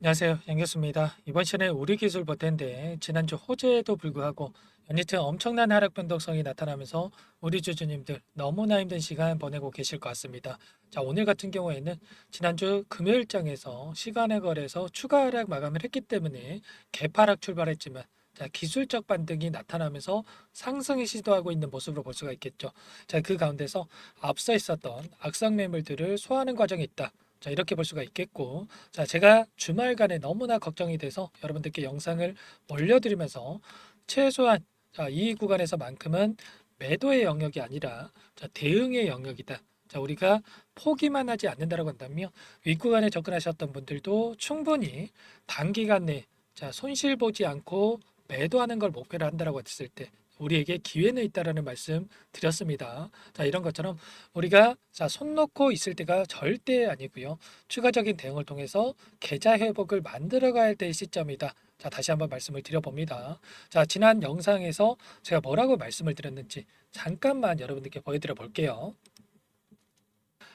안녕하세요. 양교수입니다. 이번 시간에 우리 기술 버텐데 지난주 호재에도 불구하고 연이틀 엄청난 하락 변동성이 나타나면서 우리 주주님들 너무나 힘든 시간 보내고 계실 것 같습니다. 자, 오늘 같은 경우에는 지난주 금요일장에서 시간의 거래에서 추가 하락 마감을 했기 때문에 개파락 출발했지만 자, 기술적 반등이 나타나면서 상승이 시도하고 있는 모습으로 볼 수가 있겠죠. 자, 그 가운데서 앞서 있었던 악성 매물들을 소화하는 과정이 있다. 자, 이렇게 볼 수가 있겠고, 자, 제가 주말간에 너무나 걱정이 돼서 여러분들께 영상을 올려드리면서 최소한 자, 이 구간에서만큼은 매도의 영역이 아니라 자, 대응의 영역이다. 자, 우리가 포기만 하지 않는다라고 한다면 윗구간에 접근하셨던 분들도 충분히 단기간 내에 자, 손실 보지 않고 매도하는 걸 목표로 한다라고 했을 때 우리에게 기회는 있다라는 말씀 드렸습니다. 자, 이런 것처럼 우리가 자, 손 놓고 있을 때가 절대 아니고요. 추가적인 대응을 통해서 계좌 회복을 만들어 가야 될 시점이다. 자, 다시 한번 말씀을 드려봅니다. 자, 지난 영상에서 제가 뭐라고 말씀을 드렸는지 잠깐만 여러분들께 보여드려 볼게요.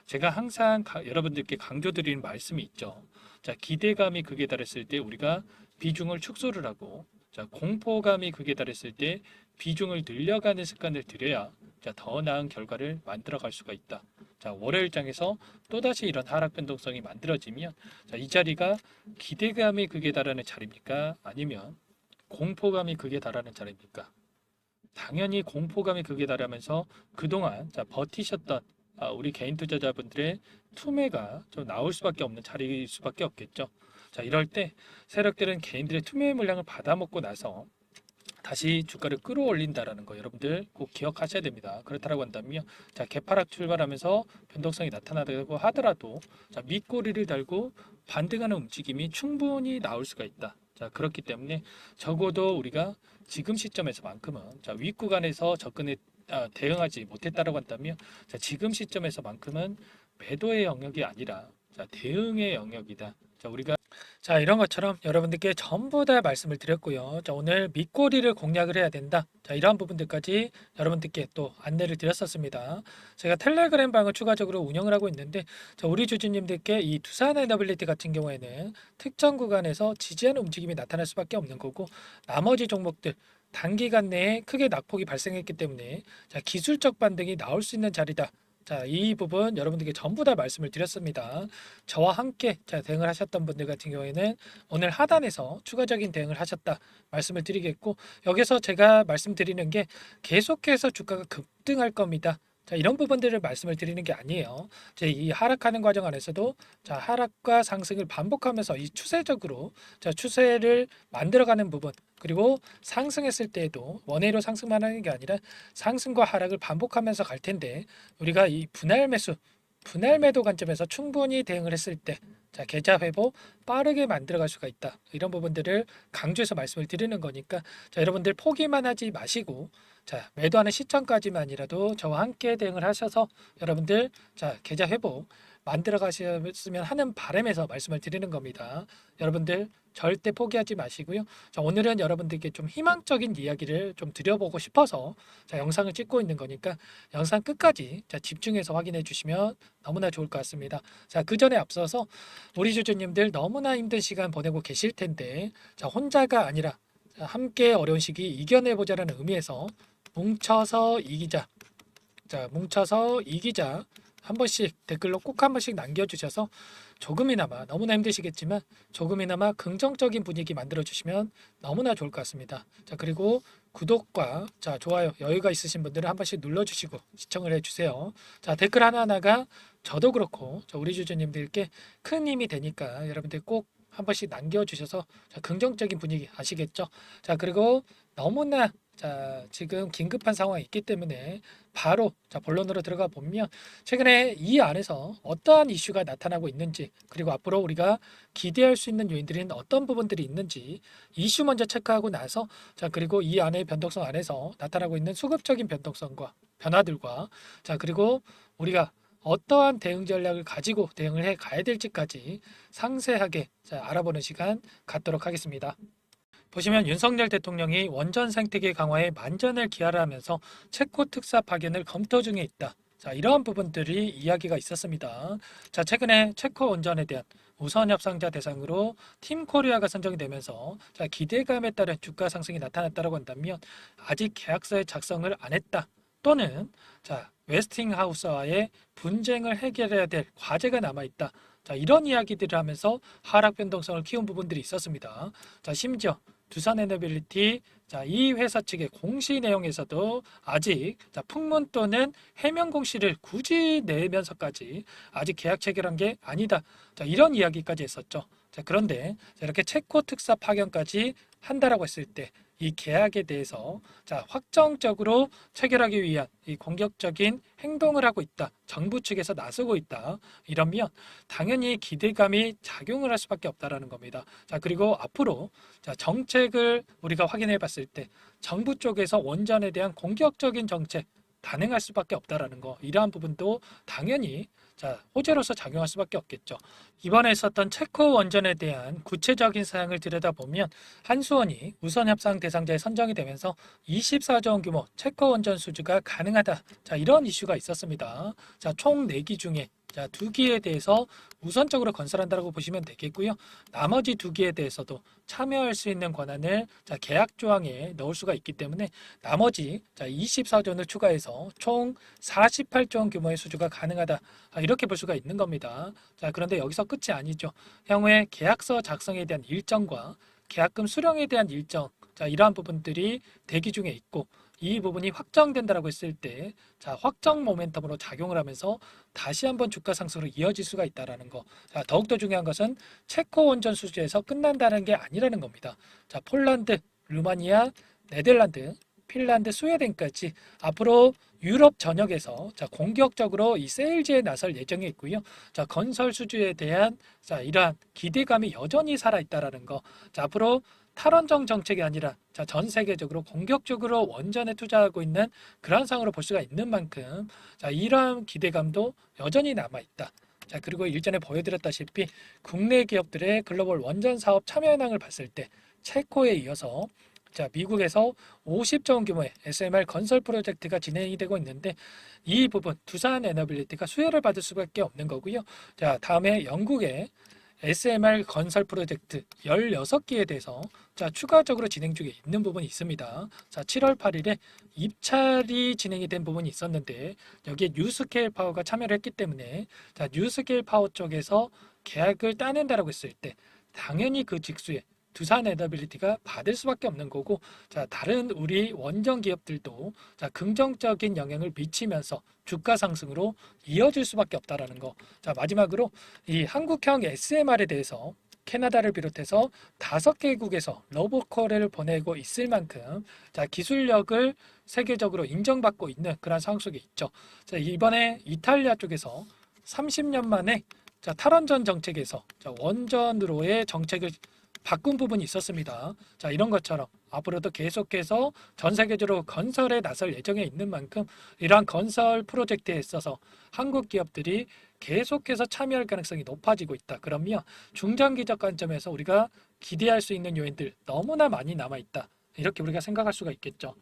제가 항상 가- 여러분들께 강조드리는 말씀이 있죠. 자, 기대감이 극에 달했을 때 우리가 비중을 축소를 하고, 자, 공포감이 극에 달했을 때 비중을 늘려가는 습관을 들여야 자, 더 나은 결과를 만들어 갈 수가 있다. 자, 월요일장에서 또다시 이런 하락 변동성이 만들어지면 자, 이 자리가 기대감이 극에 달하는 자리입니까? 아니면 공포감이 극에 달하는 자리입니까? 당연히 공포감이 극에 달하면서 그동안 자, 버티셨던 아, 우리 개인 투자자분들의 투매가 좀 나올 수밖에 없는 자리일 수밖에 없겠죠. 자, 이럴 때 세력들은 개인들의 투매 물량을 받아먹고 나서 다시 주가를 끌어올린다라는 거 여러분들 꼭 기억하셔야 됩니다. 그렇다고 한다면 자 개파락 출발하면서 변동성이 나타나다고 하더라도 자 밑꼬리를 달고 반등하는 움직임이 충분히 나올 수가 있다. 자 그렇기 때문에 적어도 우리가 지금 시점에서만큼은 자 윗구간에서 접근에 아, 대응하지 못했다라고 한다면 자 지금 시점에서만큼은 매도의 영역이 아니라 자 대응의 영역이다. 자 우리가 자 이런 것처럼 여러분들께 전부 다 말씀을 드렸고요. 자 오늘 밑꼬리를 공략을 해야 된다. 자 이러한 부분들까지 여러분들께 또 안내를 드렸었습니다. 제가 텔레그램 방을 추가적으로 운영을 하고 있는데 자 우리 주주님들께 이 두산 에너빌리티 같은 경우에는 특정 구간에서 지지하는 움직임이 나타날 수밖에 없는 거고 나머지 종목들 단기간 내에 크게 낙폭이 발생했기 때문에 자 기술적 반등이 나올 수 있는 자리다. 자, 이 부분 여러분들께 전부 다 말씀을 드렸습니다. 저와 함께 자, 대응을 하셨던 분들 같은 경우에는 오늘 하단에서 추가적인 대응을 하셨다 말씀을 드리겠고 여기서 제가 말씀드리는 게 계속해서 주가가 급등할 겁니다. 자, 이런 부분들을 말씀을 드리는 게 아니에요. 제이 하락하는 과정 안에서도 자, 하락과 상승을 반복하면서 이 추세적으로 자, 추세를 만들어가는 부분 그리고 상승했을 때에도 원회로 상승만 하는 게 아니라 상승과 하락을 반복하면서 갈 텐데 우리가 이 분할 매수 분할 매도 관점에서 충분히 대응을 했을 때 자, 계좌 회복 빠르게 만들어 갈 수가 있다. 이런 부분들을 강조해서 말씀을 드리는 거니까 자, 여러분들 포기만 하지 마시고 자, 매도하는 시점까지만이라도 저와 함께 대응을 하셔서 여러분들 자, 계좌 회복 만들어 가셨으면 하는 바람에서 말씀을 드리는 겁니다. 여러분들 절대 포기하지 마시고요. 자, 오늘은 여러분들께 좀 희망적인 이야기를 좀 드려보고 싶어서 자, 영상을 찍고 있는 거니까 영상 끝까지 자, 집중해서 확인해 주시면 너무나 좋을 것 같습니다. 자, 그 전에 앞서서 우리 주주님들 너무나 힘든 시간 보내고 계실 텐데 자, 혼자가 아니라 자, 함께 어려운 시기 이겨내 보자라는 의미에서 뭉쳐서 이기자. 자, 뭉쳐서 이기자. 한 번씩 댓글로 꼭 한 번씩 남겨주셔서 조금이나마 너무나 힘드시겠지만 조금이나마 긍정적인 분위기 만들어 주시면 너무나 좋을 것 같습니다. 자 그리고 구독과 자 좋아요 여유가 있으신 분들은 한 번씩 눌러주시고 시청을 해주세요. 자 댓글 하나 하나가 저도 그렇고 저 우리 주주님들께 큰 힘이 되니까 여러분들 꼭 한 번씩 남겨주셔서 자, 긍정적인 분위기 아시겠죠? 자 그리고 너무나 자 지금 긴급한 상황이 있기 때문에 바로 자 본론으로 들어가 보면 최근에 이 안에서 어떠한 이슈가 나타나고 있는지 그리고 앞으로 우리가 기대할 수 있는 요인들은 어떤 부분들이 있는지 이슈 먼저 체크하고 나서 자 그리고 이 안에 변동성 안에서 나타나고 있는 수급적인 변동성과 변화들과 자 그리고 우리가 어떠한 대응 전략을 가지고 대응을 해 가야 될지까지 상세하게 자, 알아보는 시간 갖도록 하겠습니다. 보시면 윤석열 대통령이 원전 생태계 강화에 만전을 기하를 하면서 체코 특사 파견을 검토 중에 있다. 자, 이러한 부분들이 이야기가 있었습니다. 자, 최근에 체코 원전에 대한 우선 협상자 대상으로 팀 코리아가 선정이 되면서 자, 기대감에 따른 주가 상승이 나타났다고 한다면 아직 계약서의 작성을 안 했다. 또는 자, 웨스팅하우스와의 분쟁을 해결해야 될 과제가 남아 있다. 자, 이런 이야기들을 하면서 하락 변동성을 키운 부분들이 있었습니다. 자, 심지어 두산 에너빌리티 자, 이 회사 측의 공시 내용에서도 아직 자, 풍문 또는 해명 공시를 굳이 내면서까지 아직 계약 체결한 게 아니다. 자, 이런 이야기까지 했었죠. 자, 그런데 자, 이렇게 체코 특사 파견까지 한다라고 했을 때 이 계약에 대해서 자, 확정적으로 체결하기 위한 이 공격적인 행동을 하고 있다. 정부 측에서 나서고 있다. 이러면 당연히 기대감이 작용을 할 수밖에 없다라는 겁니다. 자, 그리고 앞으로 자, 정책을 우리가 확인해 봤을 때 정부 쪽에서 원전에 대한 공격적인 정책 단행할 수밖에 없다라는 거 이러한 부분도 당연히 자 호재로서 작용할 수밖에 없겠죠. 이번에 있었던 체코 원전에 대한 구체적인 사항을 들여다보면 한수원이 우선 협상 대상자에 선정이 되면서 24조 원 규모 체코 원전 수주가 가능하다. 자 이런 이슈가 있었습니다. 자 총 4기 중에 자, 두 기에 대해서 우선적으로 건설한다고 보시면 되겠고요. 나머지 두 기에 대해서도 참여할 수 있는 권한을 자, 계약 조항에 넣을 수가 있기 때문에 나머지 자, 24조 원을 추가해서 총 48조 원 규모의 수주가 가능하다. 아, 이렇게 볼 수가 있는 겁니다. 자, 그런데 여기서 끝이 아니죠. 향후에 계약서 작성에 대한 일정과 계약금 수령에 대한 일정, 자, 이러한 부분들이 대기 중에 있고 이 부분이 확정된다라고 했을 때, 자, 확정 모멘텀으로 작용을 하면서 다시 한번 주가 상승으로 이어질 수가 있다라는 거. 자, 더욱더 중요한 것은 체코 원전 수주에서 끝난다는 게 아니라는 겁니다. 자, 폴란드, 루마니아, 네덜란드, 핀란드, 스웨덴까지 앞으로 유럽 전역에서 자, 공격적으로 이 세일즈에 나설 예정에 있고요. 자, 건설 수주에 대한 자, 이러한 기대감이 여전히 살아 있다라는 거. 자, 앞으로 탈원전 정책이 아니라 자, 전 세계적으로 공격적으로 원전에 투자하고 있는 그런 상황으로 볼 수가 있는 만큼 자, 이러한 기대감도 여전히 남아 있다. 자, 그리고 일전에 보여드렸다시피 국내 기업들의 글로벌 원전 사업 참여 현황을 봤을 때 체코에 이어서 자, 미국에서 50조 원 규모의 SMR 건설 프로젝트가 진행이 되고 있는데 이 부분 두산 에너빌리티가 수혜를 받을 수밖에 없는 거고요. 자, 다음에 영국의 SMR 건설 프로젝트 16기에 대해서 자, 추가적으로 진행 중에 있는 부분이 있습니다. 자, 7월 8일에 입찰이 진행이 된 부분이 있었는데 여기에 뉴스케일 파워가 참여를 했기 때문에 자, 뉴스케일 파워 쪽에서 계약을 따낸다라고 했을 때 당연히 그 직수에 두산 에너빌리티가 받을 수밖에 없는 거고 자 다른 우리 원전 기업들도 자 긍정적인 영향을 미치면서 주가 상승으로 이어질 수밖에 없다라는 거. 자 마지막으로 이 한국형 SMR에 대해서 캐나다를 비롯해서 다섯 개국에서 러브콜을 보내고 있을 만큼 자 기술력을 세계적으로 인정받고 있는 그런 상황 속에 있죠. 자 이번에 이탈리아 쪽에서 30년 만에 자 탈원전 정책에서 자 원전으로의 정책을 바꾼 부분이 있었습니다. 자, 이런 것처럼 앞으로도 계속해서 전 세계적으로 건설에 나설 예정에 있는 만큼 이러한 건설 프로젝트에 있어서 한국 기업들이 계속해서 참여할 가능성이 높아지고 있다. 그러면 중장기적 관점에서 우리가 기대할 수 있는 요인들 너무나 많이 남아 있다. 이렇게 우리가 생각할 수가 있겠죠.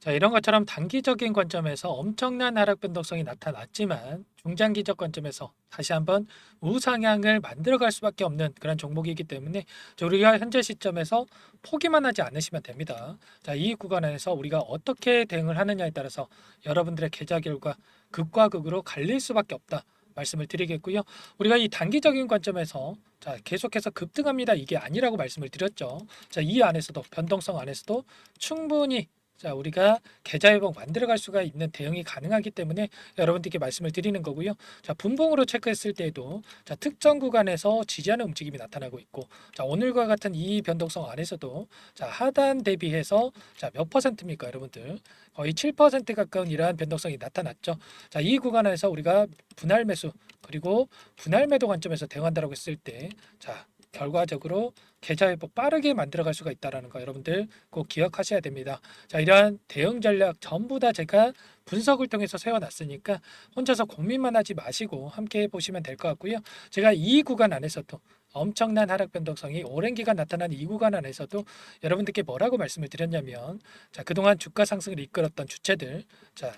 자, 이런 것처럼 단기적인 관점에서 엄청난 하락 변동성이 나타났지만 중장기적 관점에서 다시 한번 우상향을 만들어갈 수밖에 없는 그런 종목이기 때문에 자, 우리가 현재 시점에서 포기만 하지 않으시면 됩니다. 자, 이 구간에서 우리가 어떻게 대응을 하느냐에 따라서 여러분들의 계좌 결과 극과 극으로 갈릴 수밖에 없다. 말씀을 드리겠고요. 우리가 이 단기적인 관점에서 자, 계속해서 급등합니다. 이게 아니라고 말씀을 드렸죠. 자, 이 안에서도 변동성 안에서도 충분히 자, 우리가 계좌 회복 만들어갈 수가 있는 대응이 가능하기 때문에 여러분들께 말씀을 드리는 거고요. 자, 분봉으로 체크했을 때에도 자, 특정 구간에서 지지하는 움직임이 나타나고 있고, 자, 오늘과 같은 이 변동성 안에서도 자, 하단 대비해서 자, 몇 퍼센트입니까, 여러분들? 거의 7% 가까운 이러한 변동성이 나타났죠. 자, 이 구간에서 우리가 분할 매수 그리고 분할 매도 관점에서 대응한다라고 했을 때, 자, 결과적으로 계좌 회복 빠르게 만들어갈 수가 있다라는 거 여러분들 꼭 기억하셔야 됩니다. 자, 이러한 대응 전략 전부 다 제가 분석을 통해서 세워놨으니까 혼자서 고민만 하지 마시고 함께 보시면 될 것 같고요. 제가 이 구간 안에서도 엄청난 하락 변동성이 오랜 기간 나타난 이 구간 안에서도 여러분들께 뭐라고 말씀을 드렸냐면 자, 그동안 주가 상승을 이끌었던 주체들 자,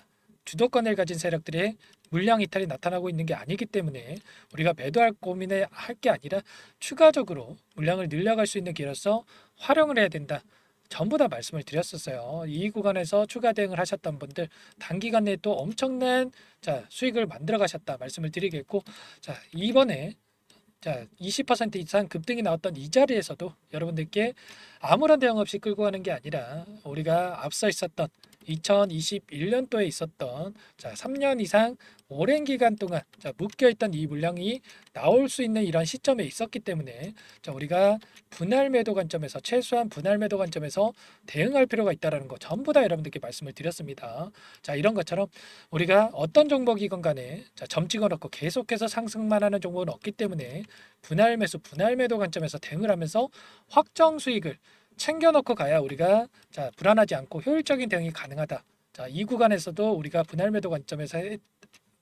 주도권을 가진 세력들의 물량 이탈이 나타나고 있는 게 아니기 때문에 우리가 매도할 고민을 할게 아니라 추가적으로 물량을 늘려갈 수 있는 기로서 활용을 해야 된다. 전부 다 말씀을 드렸었어요. 이 구간에서 추가 대응을 하셨던 분들 단기간 내에 또 엄청난 자 수익을 만들어 가셨다 말씀을 드리겠고 자 이번에 자 20% 이상 급등이 나왔던 이 자리에서도 여러분들께 아무런 대응 없이 끌고 가는 게 아니라 우리가 앞서 있었던 2021년도에 있었던 자 3년 이상 오랜 기간 동안 자 묶여 있던 이 물량이 나올 수 있는 이런 시점에 있었기 때문에 자 우리가 분할 매도 관점에서 최소한 분할 매도 관점에서 대응할 필요가 있다라는 거 전부 다 여러분들께 말씀을 드렸습니다. 자 이런 것처럼 우리가 어떤 종목이건 간에 자, 점 찍어놓고 계속해서 상승만 하는 종목은 없기 때문에 분할 매수 분할 매도 관점에서 대응을 하면서 확정 수익을 챙겨놓고 가야 우리가 자 불안하지 않고 효율적인 대응이 가능하다. 자이 구간에서도 우리가 분할 매도 관점에서 해-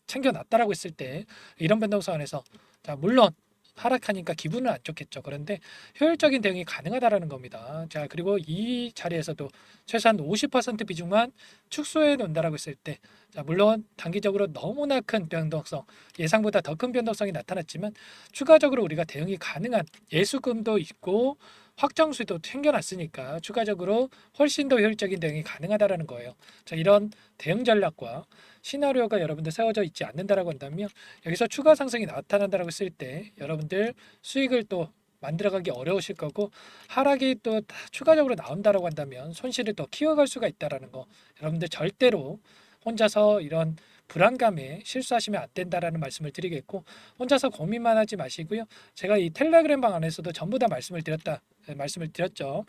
챙겨놨다라고 했을 때 이런 변동성안에서 자 물론 하락하니까 기분은 안 좋겠죠. 그런데 효율적인 대응이 가능하다라는 겁니다. 자 그리고 이 자리에서도 최소한 50% 비중만 축소해 놓는다라고 했을 때, 자 물론 단기적으로 너무나 큰 변동성, 예상보다 더 큰 변동성이 나타났지만 추가적으로 우리가 대응이 가능한 예수금도 있고 확정수도 챙겨놨으니까 추가적으로 훨씬 더 효율적인 대응이 가능하다라는 거예요. 자 이런 대응 전략과 시나리오가 여러분들 세워져 있지 않는다라고 한다면 여기서 추가 상승이 나타난다라고 했을 때 여러분들 수익을 또 만들어가기 어려우실 거고 하락이 또다 추가적으로 나온다라고 한다면 손실을 더 키워갈 수가 있다라는 거 여러분들 절대로 혼자서 이런 불안감에 실수하시면 안 된다라는 말씀을 드리겠고 혼자서 고민만 하지 마시고요 제가 이 텔레그램 방 안에서도 전부 다 말씀을 드렸다 네, 말씀을 드렸죠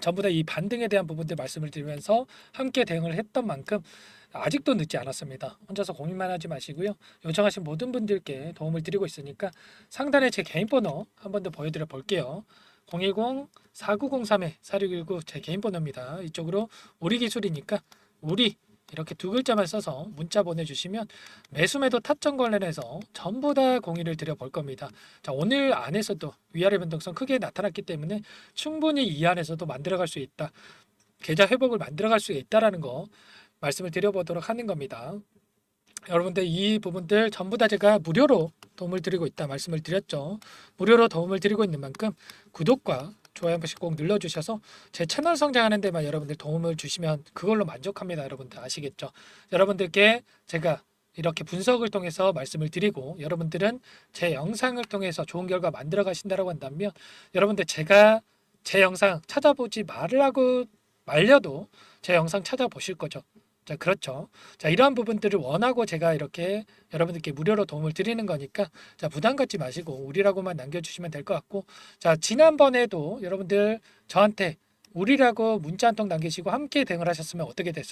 전부 다 이 반등에 대한 부분들 말씀을 드리면서 함께 대응을 했던 만큼 아직도 늦지 않았습니다. 혼자서 고민만 하지 마시고요. 요청하신 모든 분들께 도움을 드리고 있으니까 상단에 제 개인 번호 한 번 더 보여드려 볼게요. 010-4903-4619 제 개인 번호입니다. 이쪽으로 우리 기술이니까 우리 이렇게 두 글자만 써서 문자 보내주시면 매수매도 타점 관련해서 전부 다 공유를 드려 볼 겁니다. 자 오늘 안에서도 위아래 변동성 크게 나타났기 때문에 충분히 이 안에서도 만들어갈 수 있다. 계좌 회복을 만들어갈 수 있다라는 거 말씀을 드려보도록 하는 겁니다. 여러분들 이 부분들 전부 다 제가 무료로 도움을 드리고 있다 말씀을 드렸죠. 무료로 도움을 드리고 있는 만큼 구독과 좋아요 한 번씩 꼭 눌러주셔서 제 채널 성장하는 데만 여러분들 도움을 주시면 그걸로 만족합니다. 여러분들 아시겠죠? 여러분들께 제가 이렇게 분석을 통해서 말씀을 드리고 여러분들은 제 영상을 통해서 좋은 결과 만들어 가신다라고 한다면 여러분들 제가 제 영상 찾아보지 말라고 말려도 제 영상 찾아보실 거죠. 자, 그렇죠. 자, 이러한 부분들을 원하고 제가 이렇게 여러분들께 무료로 도움을 드리는 거니까 자, 부담 갖지 마시고 우리라고만 남겨 주시면 될 것 같고 자, 지난번에도 여러분들 저한테 우리라고 문자 한 통 남기시고 함께 대응을 하셨으면 어떻게 됐,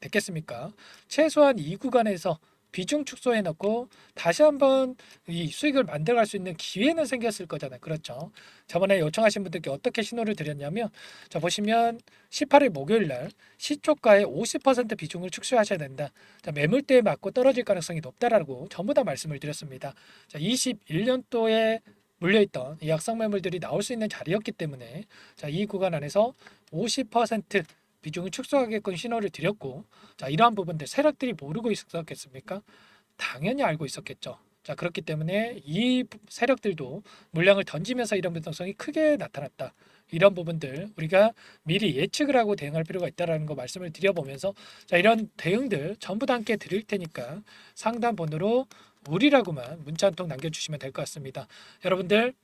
됐겠습니까? 최소한 이 구간에서 비중 축소해 놓고 다시 한번 이 수익을 만들어갈 수 있는 기회는 생겼을 거잖아요. 그렇죠. 저번에 요청하신 분들께 어떻게 신호를 드렸냐면 자 보시면 18일 목요일 날 시초가의 50% 비중을 축소하셔야 된다. 자, 매물대에 맞고 떨어질 가능성이 높다라고 전부 다 말씀을 드렸습니다. 자, 21년도에 물려있던 이 약성 매물들이 나올 수 있는 자리였기 때문에 자, 이 구간 안에서 50% 비중을 축소하게끔 신호를 드렸고 자, 이러한 부분들 세력들이 모르고 있었겠습니까? 당연히 알고 있었겠죠. 자, 그렇기 때문에 이 세력들도 물량을 던지면서 이런 변동성이 크게 나타났다. 이런 부분들 우리가 미리 예측을 하고 대응할 필요가 있다라는 거 말씀을 드려보면서 자 이런 대응들 전부 다 함께 드릴 테니까 상담 번호로 우리라고만 문자 한 통 남겨주시면 될 것 같습니다. 여러분들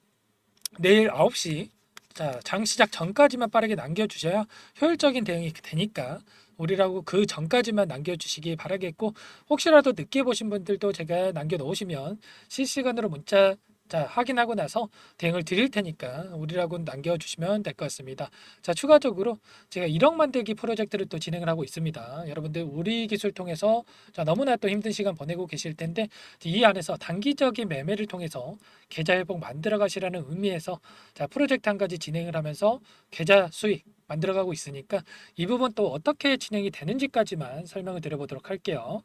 내일 9시 자, 장 시작 전까지만 빠르게 남겨주셔야 효율적인 대응이 되니까 우리라고 그 전까지만 남겨주시기 바라겠고 혹시라도 늦게 보신 분들도 제가 남겨놓으시면 실시간으로 문자 자 확인하고 나서 대응을 드릴 테니까 우리라고 남겨주시면 될 것 같습니다. 자 추가적으로 제가 1억 만들기 프로젝트를 또 진행을 하고 있습니다. 여러분들 우리 기술 통해서 자 너무나 또 힘든 시간 보내고 계실 텐데 이 안에서 단기적인 매매를 통해서 계좌 회복 만들어 가시라는 의미에서 자 프로젝트 한 가지 진행을 하면서 계좌 수익 만들어가고 있으니까 이 부분 또 어떻게 진행이 되는지까지만 설명을 드려보도록 할게요.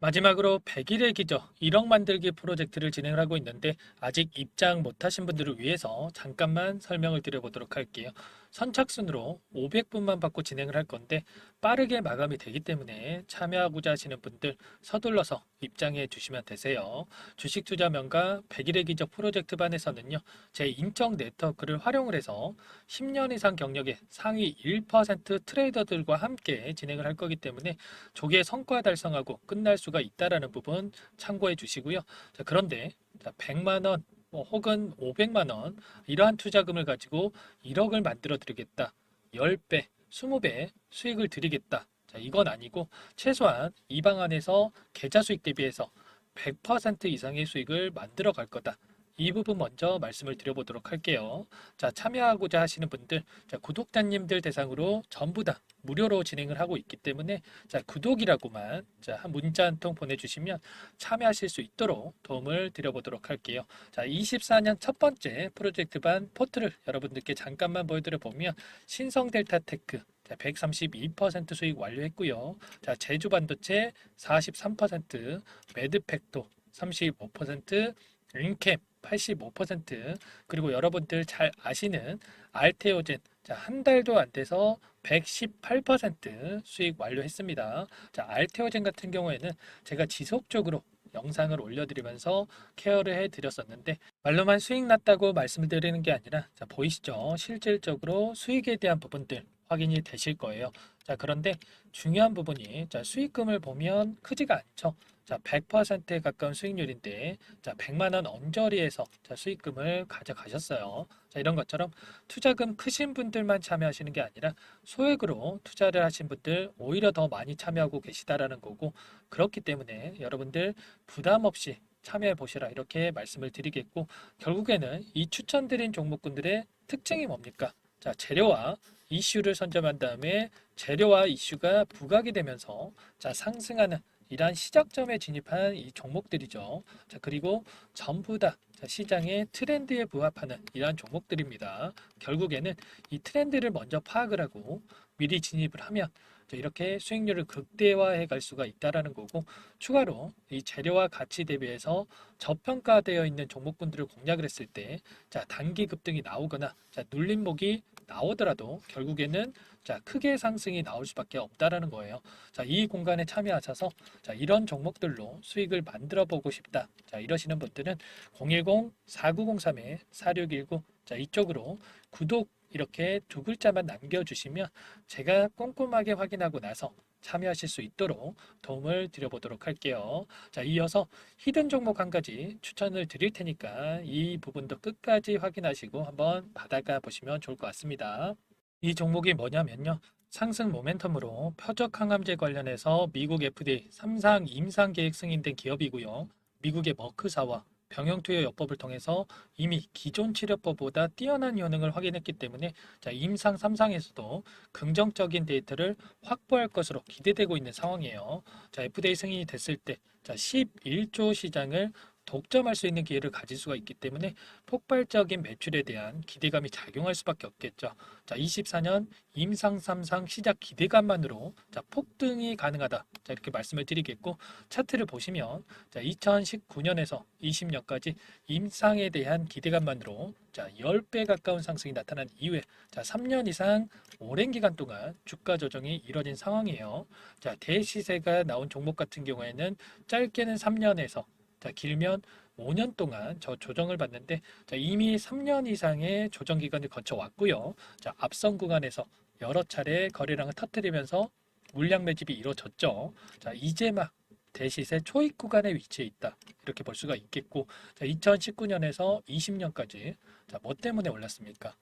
마지막으로 100일의 기적 1억 만들기 프로젝트를 진행을 하고 있는데 아직 입장 못하신 분들을 위해서 잠깐만 설명을 드려보도록 할게요. 선착순으로 500분만 받고 진행을 할 건데 빠르게 마감이 되기 때문에 참여하고자 하시는 분들 서둘러서 입장해 주시면 되세요. 주식 투자 명가 100일의 기적 프로젝트 반에서는요. 제 인적 네트워크를 활용을 해서 10년 이상 경력의 상위 1% 트레이더들과 함께 진행을 할 거기 때문에 조기에 성과 달성하고 끝날 수가 있다라는 부분 참고해 주시고요. 자, 그런데 자, 100만 원뭐 혹은 500만 원 이러한 투자금을 가지고 1억을 만들어 드리겠다. 10배, 20배 수익을 드리겠다. 자, 이건 아니고 최소한 이 방안에서 계좌 수익 대비해서 100% 이상의 수익을 만들어 갈 거다. 이 부분 먼저 말씀을 드려보도록 할게요. 자, 참여하고자 하시는 분들, 자, 구독자님들 대상으로 전부 다 무료로 진행을 하고 있기 때문에 자, 구독이라고만 자, 한 문자 한 통 보내주시면 참여하실 수 있도록 도움을 드려보도록 할게요. 자, 24년 첫 번째 프로젝트 반 포트를 여러분들께 잠깐만 보여드려 보면 신성 델타 테크 132% 수익 완료했고요. 자, 제주 반도체 43%, 매드팩도 35%, 인캠 85% 그리고 여러분들 잘 아시는 알테오젠 자, 한 달도 안 돼서 118% 수익 완료했습니다. 자, 알테오젠 같은 경우에는 제가 지속적으로 영상을 올려드리면서 케어를 해드렸었는데 말로만 수익 났다고 말씀을 드리는 게 아니라 자, 보이시죠? 실질적으로 수익에 대한 부분들 확인이 되실 거예요. 자, 그런데 중요한 부분이 자, 수익금을 보면 크지가 않죠. 자, 100%에 가까운 수익률인데 자, 100만 원 언저리에서 자, 수익금을 가져가셨어요. 자, 이런 것처럼 투자금 크신 분들만 참여하시는 게 아니라 소액으로 투자를 하신 분들 오히려 더 많이 참여하고 계시다라는 거고 그렇기 때문에 여러분들 부담 없이 참여해 보시라 이렇게 말씀을 드리겠고 결국에는 이 추천드린 종목군들의 특징이 뭡니까? 자, 재료와 이슈를 선점한 다음에 재료와 이슈가 부각이 되면서 자, 상승하는 이러한 시작점에 진입한 이 종목들이죠. 자, 그리고 전부 다 자, 시장의 트렌드에 부합하는 이러한 종목들입니다. 결국에는 이 트렌드를 먼저 파악을 하고 미리 진입을 하면 자, 이렇게 수익률을 극대화해 갈 수가 있다라는 거고 추가로 이 재료와 가치 대비해서 저평가되어 있는 종목군들을 공략을 했을 때 자, 단기 급등이 나오거나 자, 눌림목이 나오더라도 결국에는 자, 크게 상승이 나올 수밖에 없다라는 거예요. 자, 이 공간에 참여하셔서 자, 이런 종목들로 수익을 만들어 보고 싶다. 자, 이러시는 분들은 010-4903-4619 자, 이쪽으로 구독 이렇게 두 글자만 남겨주시면 제가 꼼꼼하게 확인하고 나서 참여하실 수 있도록 도움을 드려보도록 할게요. 자, 이어서 히든 종목 한 가지 추천을 드릴 테니까 이 부분도 끝까지 확인하시고 한번 받아가 보시면 좋을 것 같습니다. 이 종목이 뭐냐면요. 상승 모멘텀으로 표적 항암제 관련해서 미국 FDA 3상 임상 계획 승인된 기업이고요. 미국의 머크사와 병용투여 요법을 통해서 이미 기존 치료법보다 뛰어난 효능을 확인했기 때문에 자, 임상 3상에서도 긍정적인 데이터를 확보할 것으로 기대되고 있는 상황이에요. 자, FDA 승인이 됐을 때 자, 11조 시장을 독점할 수 있는 기회를 가질 수가 있기 때문에 폭발적인 매출에 대한 기대감이 작용할 수밖에 없겠죠. 자, 24년 임상 3상 시작 기대감만으로 자, 폭등이 가능하다. 자, 이렇게 말씀을 드리겠고 차트를 보시면 자, 2019년에서 20년까지 임상에 대한 기대감만으로 자, 10배 가까운 상승이 나타난 이후에 자, 3년 이상 오랜 기간 동안 주가 조정이 이뤄진 상황이에요. 자, 대시세가 나온 종목 같은 경우에는 짧게는 3년에서 자, 길면 5년 동안 저 조정을 받는데 자, 이미 3년 이상의 조정 기간을 거쳐 왔고요. 자, 앞선 구간에서 여러 차례 거래량을 터뜨리면서 물량 매집이 이루어졌죠. 자, 이제 막 대시세 초입 구간에 위치해 있다. 이렇게 볼 수가 있겠고, 자, 2019년에서 20년까지 자, 뭐 때문에 올랐습니까?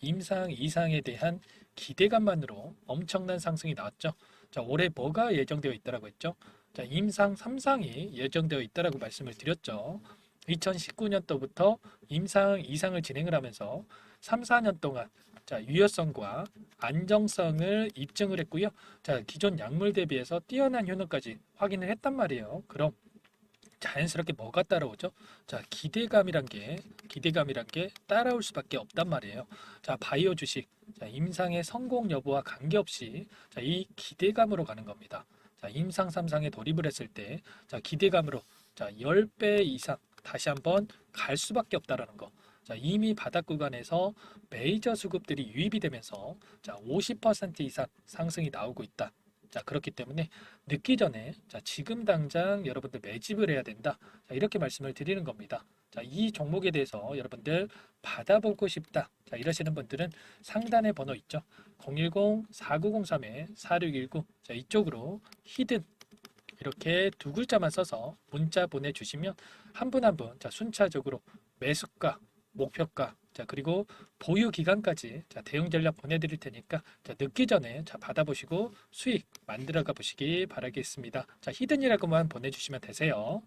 임상 이상에 대한 기대감만으로 엄청난 상승이 나왔죠. 자, 올해 뭐가 예정되어 있다라고 했죠? 자, 임상 3상이 예정되어 있다라고 말씀을 드렸죠. 2019년도부터 임상 2상을 진행을 하면서 3, 4년 동안 자, 유효성과 안정성을 입증을 했고요. 자, 기존 약물 대비해서 뛰어난 효능까지 확인을 했단 말이에요. 그럼 자연스럽게 뭐가 따라오죠? 자, 기대감이란 게 기대감이란 게 따라올 수밖에 없단 말이에요. 자, 바이오 주식 자, 임상의 성공 여부와 관계없이 자, 이 기대감으로 가는 겁니다. 자, 임상 3상에 돌입을 했을 때 자, 기대감으로 자, 10배 이상 다시 한번 갈 수밖에 없다라는 거. 자, 이미 바닥 구간에서 메이저 수급들이 유입이 되면서 자, 50% 이상 상승이 나오고 있다. 자, 그렇기 때문에 늦기 전에 자, 지금 당장 여러분들 매집을 해야 된다. 자, 이렇게 말씀을 드리는 겁니다. 자, 이 종목에 대해서 여러분들 받아보고 싶다. 자, 이러시는 분들은 상단에 번호 있죠. 010-4903-4619. 자, 이쪽으로 히든 이렇게 두 글자만 써서 문자 보내주시면 한 분 한 분 자, 순차적으로 매수가, 목표가, 자, 그리고 보유 기간까지 자, 대응 전략 보내드릴 테니까 자, 늦기 전에 자, 받아보시고 수익 만들어가 보시기 바라겠습니다. 자, 히든이라고만 보내주시면 되세요.